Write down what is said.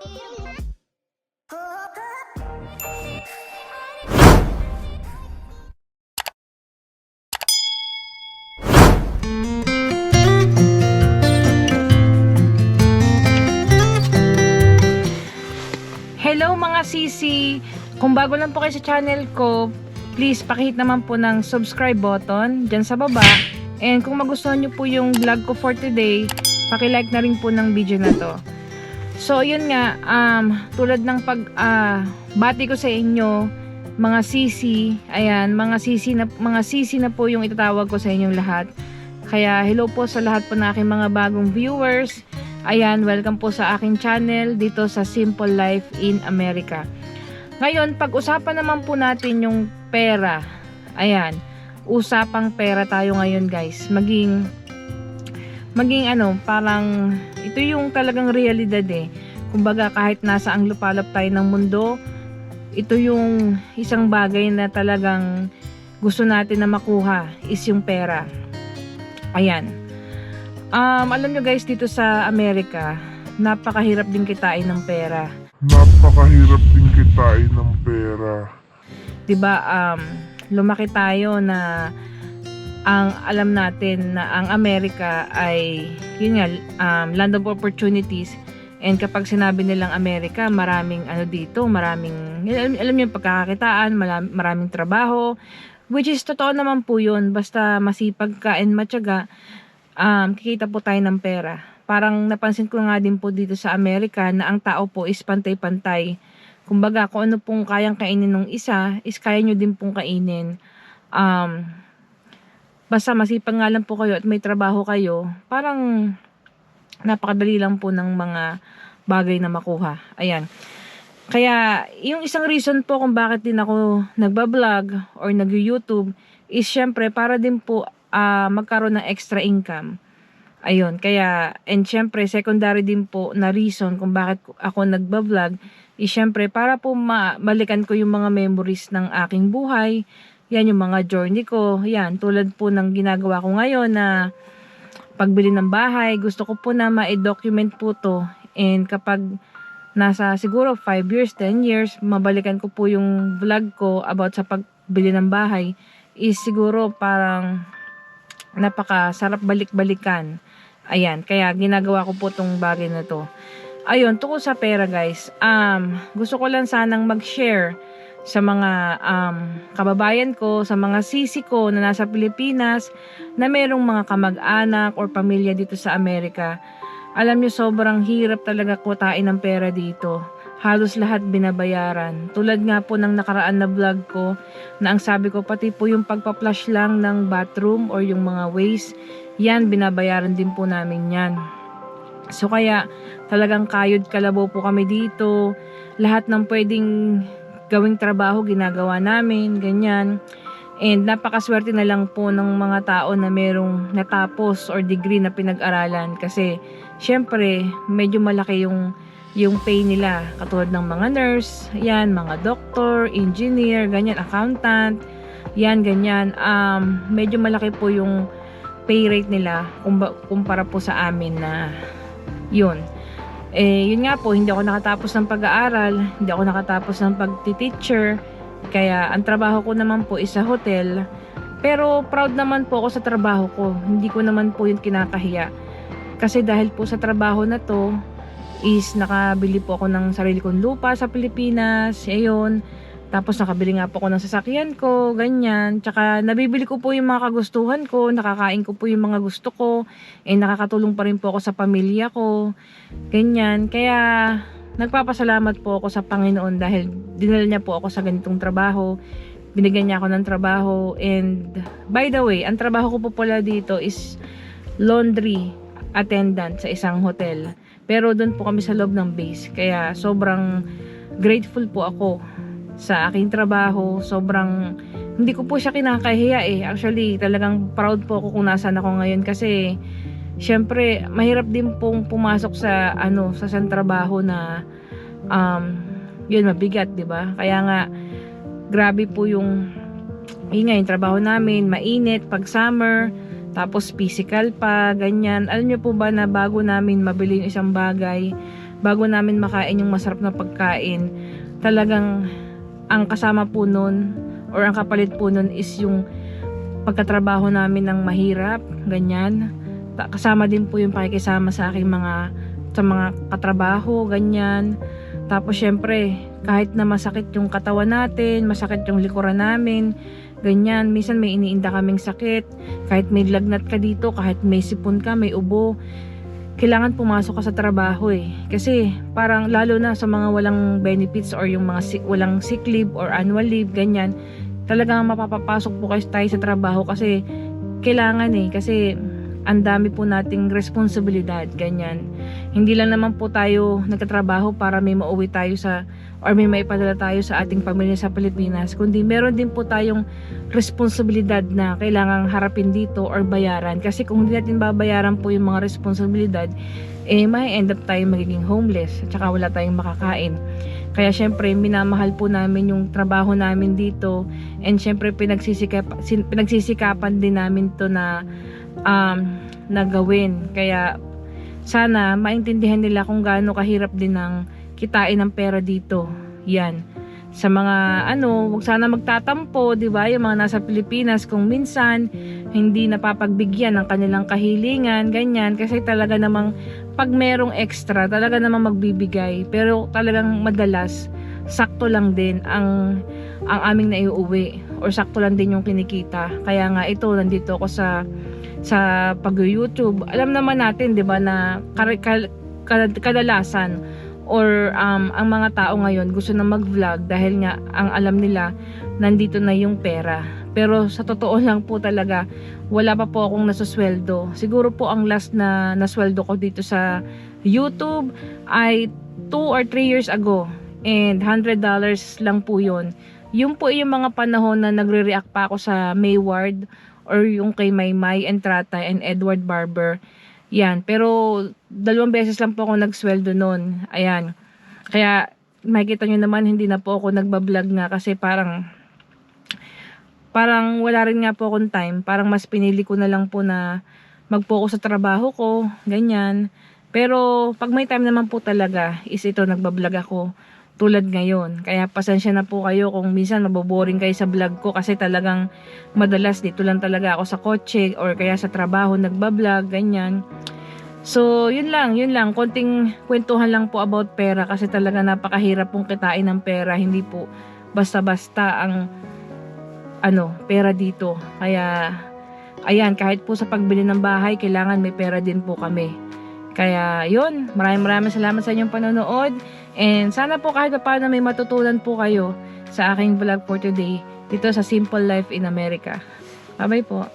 Hello mga sisi! Kung bago lang po kayo sa channel ko, please pakihit naman po ng subscribe button dyan sa baba. And kung magustuhan nyo po yung vlog ko for today, pakilike na rin po ng video na to. So, yun nga, um, tulad ng pag, ah, bati ko sa inyo, mga sisi, ayan, mga sisi na, mga sisi na po yung itatawag ko sa inyong lahat. Kaya, hello po sa lahat po na aking mga bagong viewers. Ayan, welcome po sa aking channel dito sa Simple Life in America. Ngayon, pag-usapan naman po natin yung pera. Ayan, usapang pera tayo ngayon guys. Maging, maging ano, parang, ito yung talagang realidad eh. Kumbaga kahit nasa ang lupalop tayo ng mundo, ito yung isang bagay na talagang gusto natin na makuha is yung pera. Ayan. Um, alam nyo guys, dito sa Amerika, napakahirap din kitain ng pera. Napakahirap din kitain ng pera. 'Di ba? Um, lumaki tayo na ang alam natin na ang Amerika ay yun nga um, land of opportunities. And kapag sinabi nilang Amerika maraming ano dito maraming alam, alam niyo pagkakakitaan maraming trabaho which is totoo naman po yun. Basta masipag ka and matyaga um, kikita po tayo ng pera. Parang napansin ko nga din po dito sa Amerika na ang tao po is pantay-pantay. Kumbaga, kung ano pong kayang kainin ng isa, is kaya nyo din pong kainin. Um, basta masipag nga lang po kayo at may trabaho kayo, parang napakadali lang po ng mga bagay na makuha. Ayan. Kaya, yung isang reason po kung bakit din ako nagbablog or nag-YouTube is syempre para din po ah, magkaroon ng extra income. Ayun, kaya, and syempre, secondary din po na reason kung bakit ako nagbablog is syempre para po mabalikan ko yung mga memories ng aking buhay. Yan yung mga journey ko. Yan, tulad po ng ginagawa ko ngayon na pagbili ng bahay. Gusto ko po na ma-document po to. And kapag nasa siguro 5 years, 10 years, mabalikan ko po yung vlog ko about sa pagbili ng bahay is siguro parang napakasarap balik-balikan. Ayan, kaya ginagawa ko po tong bagay na to. Ayun, tungkol sa pera guys, um, gusto ko lang sanang mag-share sa mga um, kababayan ko, sa mga sisi ko na nasa Pilipinas, na merong mga kamag-anak or pamilya dito sa Amerika. Alam nyo, sobrang hirap talaga kutain ng pera dito. Halos lahat binabayaran. Tulad nga po ng nakaraan na vlog ko, na ang sabi ko, pati po yung pagpa-flush lang ng bathroom or yung mga waste, yan, binabayaran din po namin yan. So kaya talagang kayod kalabaw po kami dito. Lahat ng pwedeng gawing trabaho ginagawa namin, ganyan. And napakaswerte na lang po ng mga tao na merong natapos or degree na pinag-aralan kasi syempre medyo malaki yung yung pay nila katulad ng mga nurse, yan, mga doctor, engineer, ganyan, accountant, yan, ganyan. Um, medyo malaki po yung pay rate nila kumpara po sa amin na yun. Eh, yun nga po, hindi ako nakatapos ng pag-aaral, hindi ako nakatapos ng pag-teacher, kaya ang trabaho ko naman po is sa hotel. Pero proud naman po ako sa trabaho ko. Hindi ko naman po yun kinakahiya. Kasi dahil po sa trabaho na to, is nakabili po ako ng sarili kong lupa sa Pilipinas. Ayun. Tapos nakabili nga po ako ng sasakyan ko, ganyan. Tsaka nabibili ko po yung mga kagustuhan ko, nakakain ko po yung mga gusto ko, eh nakakatulong pa rin po ako sa pamilya ko, ganyan. Kaya nagpapasalamat po ako sa Panginoon dahil dinala niya po ako sa ganitong trabaho. Binigyan niya ako ng trabaho and by the way, ang trabaho ko po pala dito is laundry attendant sa isang hotel. Pero doon po kami sa loob ng base. Kaya sobrang grateful po ako sa aking trabaho. Sobrang hindi ko po siya kinakahiya eh. Actually, talagang proud po ako kung nasaan ako ngayon kasi syempre, mahirap din pong pumasok sa ano, sa isang trabaho na um, yun, mabigat, 'di ba? Kaya nga grabe po yung yun yung trabaho namin, mainit pag summer, tapos physical pa, ganyan. Alam niyo po ba na bago namin mabili yung isang bagay, bago namin makain yung masarap na pagkain, talagang ang kasama po nun or ang kapalit po nun is yung pagkatrabaho namin ng mahirap, ganyan. Kasama din po yung pakikisama sa aking mga sa mga katrabaho, ganyan. Tapos syempre, kahit na masakit yung katawan natin, masakit yung likuran namin, ganyan. Minsan may iniinda kaming sakit, kahit may lagnat ka dito, kahit may sipon ka, may ubo, kailangan pumasok ka sa trabaho eh. Kasi parang lalo na sa mga walang benefits or yung mga si- walang sick leave or annual leave, ganyan, talagang mapapapasok po kayo tayo sa trabaho kasi kailangan eh. Kasi ang dami po nating responsibilidad, ganyan. Hindi lang naman po tayo nagtatrabaho para may mauwi tayo sa or may maipadala tayo sa ating pamilya sa Pilipinas, kundi meron din po tayong responsibilidad na kailangang harapin dito or bayaran. Kasi kung hindi natin babayaran po yung mga responsibilidad, eh may end up tayo magiging homeless at saka wala tayong makakain. Kaya syempre, minamahal po namin yung trabaho namin dito and syempre pinagsisikap, pinagsisikapan din namin to na um, na gawin. Kaya sana maintindihan nila kung gaano kahirap din ng kitain ng pera dito. Yan. Sa mga ano, wag sana magtatampo, 'di ba? Yung mga nasa Pilipinas kung minsan hindi napapagbigyan ng kanilang kahilingan, ganyan kasi talaga namang pag merong extra, talaga namang magbibigay. Pero talagang madalas sakto lang din ang ang aming naiuwi or sakto lang din yung kinikita. Kaya nga ito nandito ako sa sa pag-YouTube. Alam naman natin, 'di ba, na kadalasan or um, ang mga tao ngayon gusto na mag-vlog dahil nga ang alam nila nandito na yung pera. Pero sa totoo lang po talaga, wala pa po akong nasusweldo. Siguro po ang last na nasweldo ko dito sa YouTube ay 2 or 3 years ago. And $100 lang po yun. Yung po yung mga panahon na nagre-react pa ako sa Mayward or yung kay Maymay Entrata and Edward Barber. Yan. Pero dalawang beses lang po ako nagsweldo noon. Ayan. Kaya makikita nyo naman hindi na po ako nagbablog nga kasi parang parang wala rin nga po akong time. Parang mas pinili ko na lang po na mag-focus sa trabaho ko. Ganyan. Pero pag may time naman po talaga is ito nagbablog ako tulad ngayon. Kaya pasensya na po kayo kung minsan maboboring kayo sa vlog ko kasi talagang madalas dito lang talaga ako sa kotse or kaya sa trabaho nagbablog, ganyan. So, yun lang, yun lang. Konting kwentuhan lang po about pera kasi talaga napakahirap pong kitain ng pera. Hindi po basta-basta ang ano, pera dito. Kaya, ayan, kahit po sa pagbili ng bahay, kailangan may pera din po kami. Kaya, yun. Maraming maraming salamat sa inyong panonood. And sana po kahit paano may matutunan po kayo sa aking vlog for today dito sa Simple Life in America. Bye-bye po.